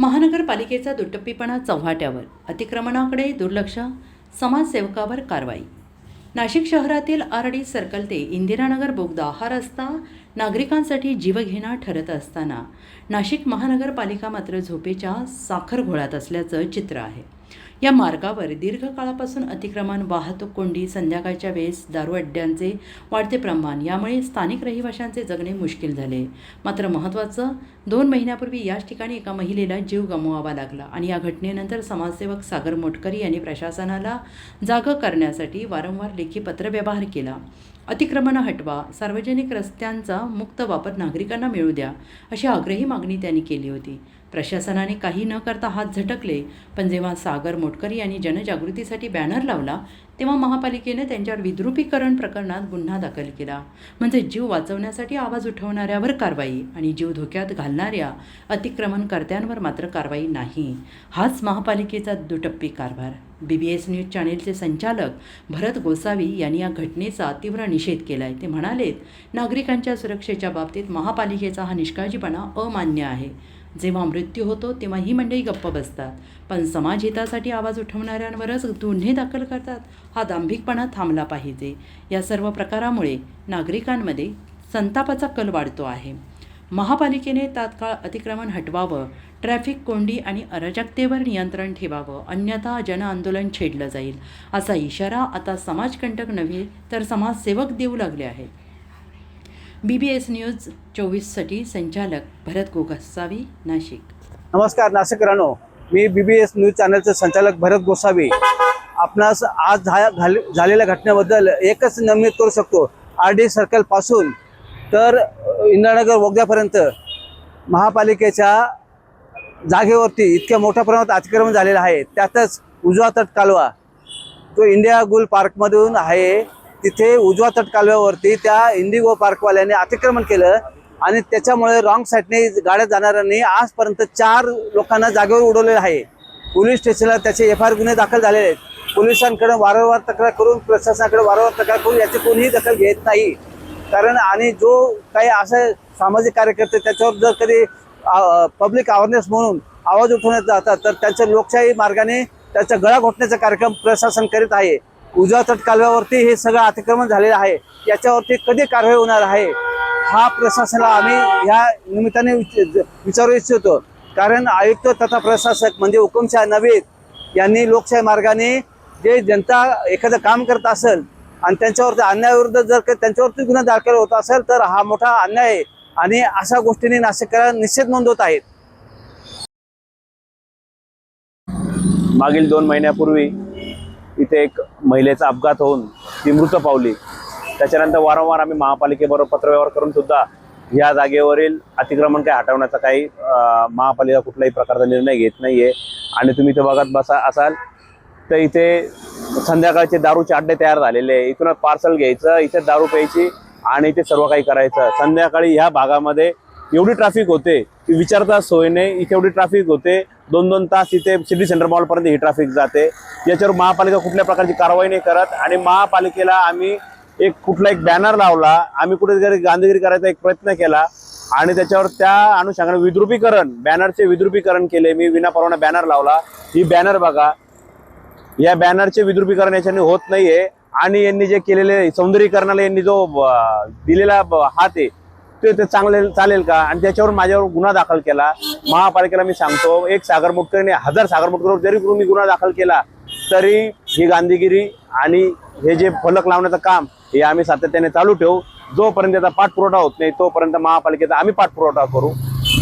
महानगरपालिकेचा दुटप्पीपणा चव्हाट्यावर. अतिक्रमणाकडे दुर्लक्ष. समाजसेवकावर कारवाई. नाशिक शहरातील आरडी सर्कल ते इंदिरानगर बोगदा हा रस्ता नागरिकांसाठी जीवघेणा ठरत असताना नाशिक महानगरपालिका मात्र झोपेच्या साखर घोळात असल्याचं चित्र आहे. या मार्गावर दीर्घकाळापासून अतिक्रमण वाहतूक कोंडी संध्याकाळच्या वेळेस दारू अड्ड्यांचे वाढते प्रमाण यामुळे स्थानिक रहिवाशांचे जगणे मुश्किल झाले. मात्र महत्त्वाचं दोन महिन्यापूर्वी याच ठिकाणी एका महिलेला जीव गमवावा लागला आणि या घटनेनंतर समाजसेवक सागर मोटकरी यांनी प्रशासनाला जागं करण्यासाठी वारंवार लेखी पत्रव्यवहार केला. अतिक्रमणं हटवा सार्वजनिक रस्त्यांचा मुक्त वापर नागरिकांना मिळू द्या अशी आग्रही मागणी त्यांनी केली होती. प्रशासनाने काही न करता हात झटकले पण जेव्हा सागर मोटकरी यांनी जनजागृतीसाठी बॅनर लावला तेव्हा महापालिकेने त्यांच्यावर विद्रुपीकरण प्रकरणात गुन्हा दाखल केला. म्हणजे जीव वाचवण्यासाठी आवाज उठवणाऱ्यावर कारवाई आणि जीव धोक्यात घालणाऱ्या अतिक्रमणकर्त्यांवर मात्र कारवाई नाही. हाच महापालिकेचा दुटप्पी कारभार. बी बी एस न्यूज चॅनेलचे संचालक भरत गोसावी यांनी या घटनेचा तीव्र निषेध केला आहे ते म्हणालेत नागरिकांच्या सुरक्षेच्या बाबतीत महापालिकेचा हा निष्काळजीपणा अमान्य आहे. जेव्हा मृत्यू होतो तेव्हा ही मंडळी गप्प बसतात. पण समाजहितासाठी आवाज उठवणाऱ्यांवरच गुन्हे दाखल करतात. हा दांभिकपणा थांबला पाहिजे. या सर्व प्रकारामुळे नागरिकांमध्ये संतापाचा कल वाढतो आहे. महापालिकेने तात्काळ अतिक्रमण हटवावं ट्रॅफिक कोंडी आणि अराजकतेवर नियंत्रण ठेवावं अन्यथा जनआंदोलन छेडलं जाईल असा इशारा आता समाजकंटक नव्हे तर समाजसेवक देऊ लागले आहेत. बी बी एस न्यूज चोवीससाठी संचालक भरत गोगसावी नाशिक. नमस्कार नाशिकरानो मी बी बी एस न्यूज चॅनलचे संचालक भरत गोसावी. आपणास आज झालेल्या घटनेबद्दल एकच नमूद करू शकतो. आर डी सर्कलपासून तर अ, इंदिरानगर महापालिकेच्या जागेवरती इतक्या मोठ्या प्रमाणात अतिक्रमण झालेलं आहे. त्यातच उजवा तट कालवा तो इंडिया गुल पार्कमधून आहे. तिथे उजवा तट कालव्यावरती त्या इंडिगो पार्कवाल्याने अतिक्रमण केलं आणि त्याच्यामुळे रॉंग साईडने गाड्या जाणाऱ्यांनी आजपर्यंत चार लोकांना जागेवर उडवलेलं आहे. पोलीस स्टेशनला त्याचे एफ आय आर गुन्हे दाखल झालेले आहेत. पोलिसांकडे वारंवार तक्रार करून प्रशासनाकडे वारंवार तक्रार करून याची कोणीही दखल घेत नाही. कारण आणि जो काही असे सामाजिक कार्यकर्ते त्याच्यावर जर कधी पब्लिक अवेअरनेस म्हणून आवाज उठवण्यात जातात तर त्यांच्या लोकशाही मार्गाने त्याचा गळा घोटण्याचा कार्यक्रम प्रशासन करीत आहे. उजवा तट कालव्यावरती हे सगळं अतिक्रमण झालेलं आहे. याच्यावरती कधी कारवाई होणार आहे हा प्रशासनाला आम्ही ह्या निमित्ताने विच- विचारू इच्छितो. कारण आयुक्त तथा प्रशासक म्हणजे हुकुमशाह नवीद यांनी लोकशाही मार्गाने जे जनता एखादं काम करत असेल आणि त्यांच्यावरती अन्यायाविरुद्ध जर का त्यांच्यावरती गुन्हा दाखल होत असेल तर हा मोठा अन्याय आहे. आणि अशा गोष्टींनी नाशिककरांना निषेध नोंदवत आहेत. मागील दोन महिन्यापूर्वी इथे एक महिलेचा अपघात होऊन ती मृत पावली. त्याच्यानंतर वारंवार आम्ही महापालिकेबरोबर पत्रव्यवहार करून सुद्धा या जागेवरील अतिक्रमण काही हटवण्याचा काही महापालिका कुठल्याही प्रकारचा निर्णय घेत नाहीये. आणि तुम्ही इथे बघत बसा असाल तर इथे संध्याकाळचे दारूचे अड्डे तयार झालेले आहे. इथूनच पार्सल घ्यायचं इथे दारू प्यायची आणि इथे सर्व काही करायचं. संध्याकाळी ह्या भागामध्ये एवढी ट्रॅफिक होते की विचारता सोय नाही. इथे एवढी ट्रॅफिक होते. दोन दोन तास इथे सिटी सेंटर मॉलपर्यंत ही ट्रॅफिक जाते. याच्यावर महापालिका कुठल्या प्रकारची कारवाई नाही करत आणि महापालिकेला आम्ही एक कुठला एक बॅनर लावला. आम्ही कुठेतरी गांधीगिरी करायचा एक प्रयत्न केला आणि त्याच्यावर त्या अनुषंगाने विद्रुपीकरण बॅनरचे विद्रुपीकरण केले. मी विनापरवाना बॅनर लावला. ही बॅनर बघा. या बॅनरचे विद्रुपीकरण याच्याने होत नाहीये. आणि यांनी जे केलेले सौंदर्यीकरणाला यांनी जो ब- दिलेला हात आहे ते ते चांगले चालेल का? आणि त्याच्यावर माझ्यावर गुन्हा दाखल केला. महापालिकेला मी सांगतो एक सागर मुटकरीने हजार सागर मोटकरवर जरी मी गुन्हा दाखल केला तरी ही गांधीगिरी आणि हे जे फलक लावण्याचं काम हे आम्ही सातत्याने चालू ठेवू. जोपर्यंत त्याचा पाठपुरवठा होत नाही तोपर्यंत महापालिकेचा आम्ही पाठपुरवठा करू.